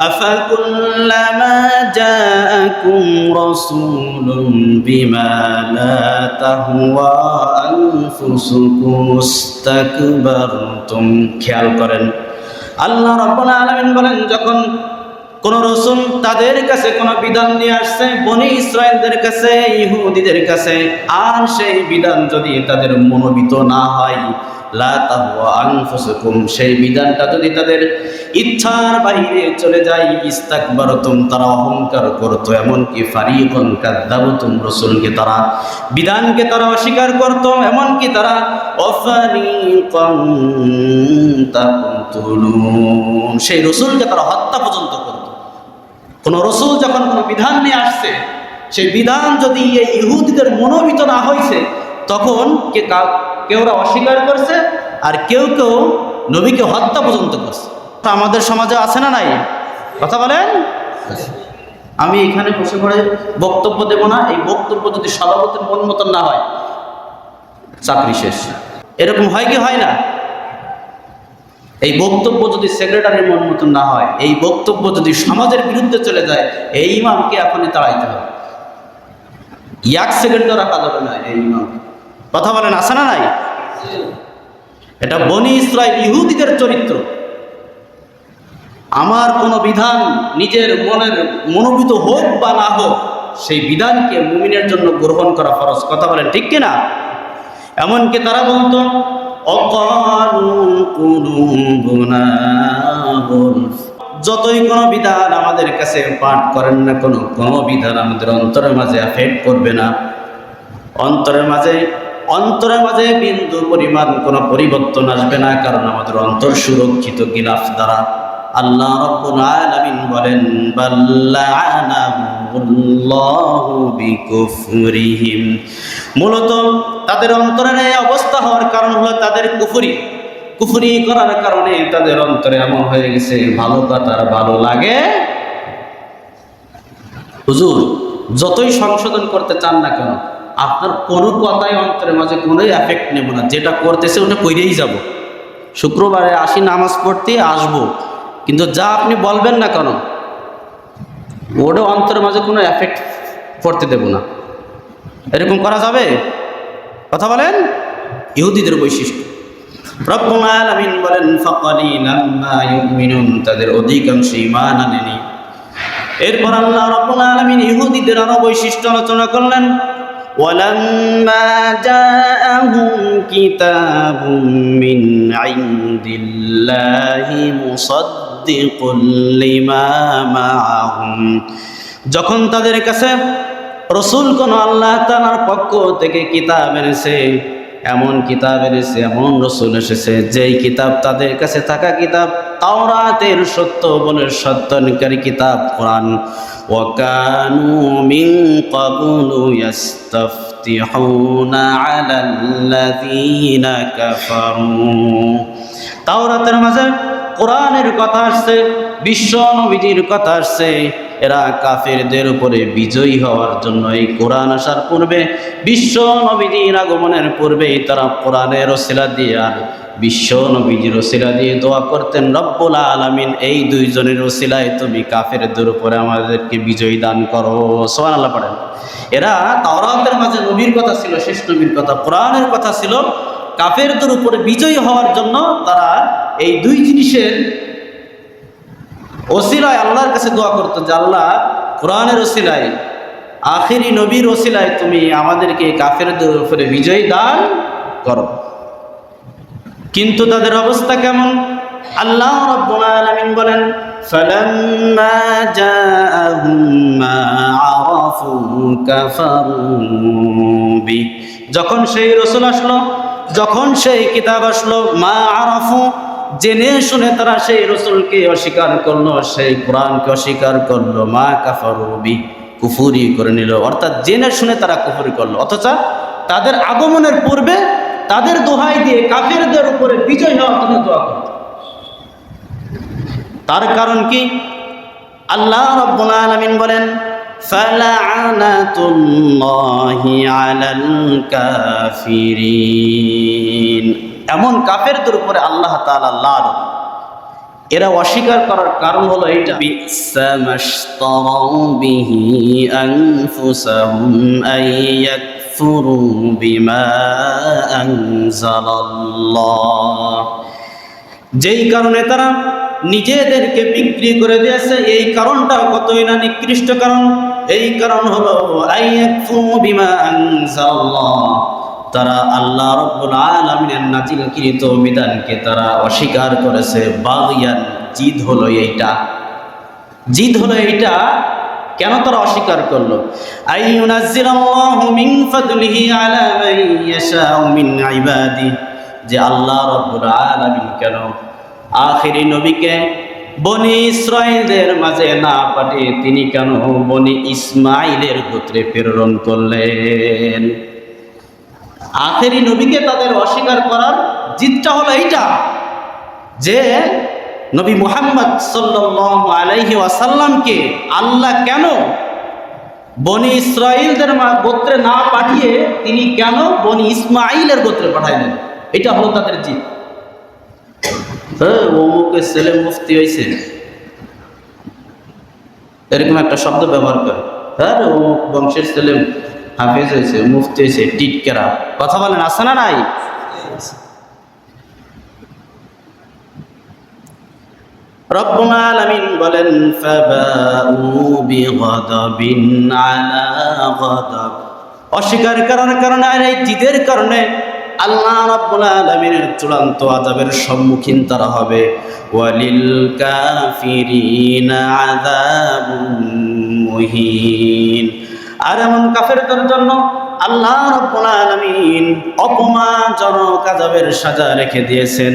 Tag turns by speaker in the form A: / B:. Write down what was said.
A: أفكلما جاءكم رسول بما لا تهوى أنفسكم استكبرتم খেয়াল করেন আল্লাহ রাব্বুল আলামিন বলেন যখন কোন রসুল তাদের কাছে কোন বিধান নিয়ে আসছে বনি ইসরায়েলদের কাছে ইহুদিদের কাছে আর সেই বিধান যদি তাদের মনোবিত না হয় লা তাহওয়া আনফুসুকুম, সেই বিধানটা যদি তাদের ইচ্ছার বাইরে চলে যায়, ইস্তাকবারতুম, তারা অহংকার করতো, এমনকি ফারিকুন কাদ্দাবতুম, রসুলকে তারা, বিধানকে তারা অস্বীকার করতো, এমনকি তারা সেই রসুলকে তারা হত্যা পর্যন্ত করত। কোন রসুল যখন কোনো বিধান নিয়ে আসছে, সেই বিধান যদি এই ইহুদিদের মনোবিত না হয়েছে তখন কে কা- কেউ ওরা অস্বীকার করছে আর কেউ কেউ নবীকে হত্যা পর্যন্ত করছে। আমাদের সমাজে আছে না নাই? কথা বলেন? আমি এখানে বসে পড়ে বক্তব্য দেব না, এই বক্তব্য যদি সভাপতির মন মতন না হয়, চাকরি শেষ। এরকম হয় কি হয় না? এই বক্তব্য যদি সেক্রেটারির মন মতন না হয়, এই বক্তব্য যদি সমাজের বিরুদ্ধে চলে যায়, এই ইমামকে এখনই তাড়াইতে হবে। এক সেকেন্ডও রাখা যাবে না, এই ইমাম। কথা বলেন আসে না নাই? এটা বনি ইসরায়েল ইহুদিদের চরিত্র। আমার কোনো বিধান নিজের মনের মনোভূত হোক বা না হোক, সেই বিধানকে মুমিনের জন্য গ্রহণ করা ফরজ। কথা বলেন, ঠিক কিনা এমনকি তারা বলতো। যতই কোনো বিধান আমাদের কাছে পাঠ করেন না কোনো কোনো বিধান আমাদের অন্তরের মাঝে এফেক্ট করবে না। অন্তরের মাঝে অন্তরের মাঝে বিন্দু পরিমাণ কোনো পরিবর্তন আসবে না, কারণ আমাদের অন্তর সুরক্ষিত গিলাফ দ্বারা। আল্লাহ বলেন মূলত তাদের অন্তরের এই অবস্থা হওয়ার কারণ হলো তাদের কুফরি। কুফরি করার কারণে তাদের অন্তরে এমন হয়ে গেছে, ভালো কথার ভালো লাগে। হুজুর, যতই সংশোধন করতে চান না কেন আপনার কোনো কথাই অন্তরের মাঝে কোনো এফেক্ট নেব না। যেটা করতেছে ওটা কইরেই যাব। শুক্রবারে আসি, নামাজ পড়তে আসব। কিন্তু যা আপনি বলবেন না কেন, ওটা অন্তরের মাঝে কোনো এফেক্ট পড়তে দেব না। এরকম করা যাবে? কথা বলেন? ইহুদিদের বৈশিষ্ট্য। বলেন তাদের এরপর আল্লাহ রাব্বুল আলামিন ইহুদিদের আরও বৈশিষ্ট্য আলোচনা করলেন। ولما جاءهم كتاب من عند الله مصدق لما معهم যখন তাদের কাছে রসুল কোন আল্লাহ তাআলার পক্ষ থেকে কিতাব এনেছে এমন কিতাব এনেছে এমন রসুল এসেছে যেই কিতাব তাদের কাছে থাকা কিতাব তাওরাতের সত্য বলে সত্যনকারী কিতাব, কোরআন। ওয়াকানু মিন ক্বাবলু ইয়াস্তাফতিহুনা আলাল্লাযীনা কাফারু। তাওরাতের মাঝে কোরআনের কথা আসছে, বিশ্ব নবীজির কথা আসছে এরা কাফেরদের উপরে বিজয়ী হওয়ার জন্য এই কোরআন আসার পূর্বে, বিশ্ব নবীজির আগমনের পূর্বেই তারা কোরআনের ওসিলা দিয়ে আর বিশ্ব নবীজির ওসিলা দিয়ে দোয়া করতেন, রব্বুল আলামিন, এই দুইজনের ওসিলায় তুমি কাফেরদের উপরে আমাদেরকে বিজয়ী দান করো। সোহান আল্লাহ পড়েন। এরা তাওরাতের মাঝে নবীর কথা ছিল, শেষ নবীর কথা, কোরআনের কথা ছিল। কাফেরদের উপরে বিজয়ী হওয়ার জন্য তারা এই দুই জিনিসের ওসিলায় আল্লাহর কাছে দোয়া করতো যে আল্লাহ কোরআনের ওসিলায় আখেরি নবীর ওসিলায় তুমি আমাদেরকে কাফেরদের উপরে বিজয়ী দান করো কিন্তু তাদের অবস্থা কেমন আল্লাহ রাব্বুল আলামিন বলেন فلما جاءهم ما عرفوا كفروا به যখন সেই রসুল আসলো যখন সেই কিতাব আসলো মা আরাফু জেনে শুনে তারা সেই রসুলকে অস্বীকার করল, সেই কোরআনকে অস্বীকার করল। মা কাফারুবি কুফুরি করে নিল। অর্থাৎ জেনে শুনে তারা কুফুরি করল। অথচ তাদের আগমনের পূর্বে তাদের দোহাই দিয়ে কাফেরদের উপরে বিজয় হওয়ার জন্য দোয়া করত তার কারণ কি? আল্লাহ রব্বুল আলামিন বলেন فلعنة الله على الكافرين এমন কাফেরদের উপরে আল্লাহ তাআলা লানত এরা অস্বীকার করার কারণ হলো এইটা বিসামাশতারাউ বিহি আনফুসাহুম আইয়াকফুরু বিমা আনজালাল্লাহ যেই কারণে তারা নিজেদেরকে বিক্রি করে দিয়েছে। এই কারণটা কতই না নিকৃষ্ট কারণ? এই কারণ হলো তারা আল্লাহ রব্বুল আলামিনের নাজিলকৃত বিধানকে তারা অস্বীকার করেছে। বাগিয়ান, জিদ হলো এইটা। জিদ হলো এইটা, কেন তারা অস্বীকার করল? যে আল্লাহ রব্বুল আলামিন কেন আখিরি নবীকে বনি ইসরায়েলদের মাঝে না পাঠিয়ে তিনি কেন বনি ইসমাইলের গোত্রে প্রেরণ করলেন? আখেরি নবীকে তাদের অস্বীকার করার জিতটা হলো এইটা, যে নবী মুহাম্মদ সাল্লাল্লাহু আলাইহি ওয়াসাল্লামকে আল্লাহ কেন বনি ইসরাইলদের মা- গোত্রে না পাঠিয়ে তিনি কেন বনি ইসমাইলের গোত্রে পাঠাইলেন? এটা হলো তাদের জিত হ্যাঁ অমুকের ছেলে মুফতি হয়েছে এরকম একটা শব্দ ব্যবহার করে। হ্যাঁ অমুক বংশের ছেলে হাফেজ হয়েছে মুফতি হয়েছে টিটকেরা। কথা বলেন আসে না নাই? বলেন বিগদাবিন আলা গদাব। অস্বীকার করার কারণে আর এই জিদের কারণে আল্লাহ রাব্বুল আলামিনের চূড়ান্ত আযাবের সম্মুখীন তারা হবে। ওয়ালিল কাফিরিনা আযাবুন মুহিন। আর এমন কাফেরদের জন্য আল্লাহ রাব্বুল আলামিন অপমানজনক আযাবের সাজা রেখে দিয়েছেন।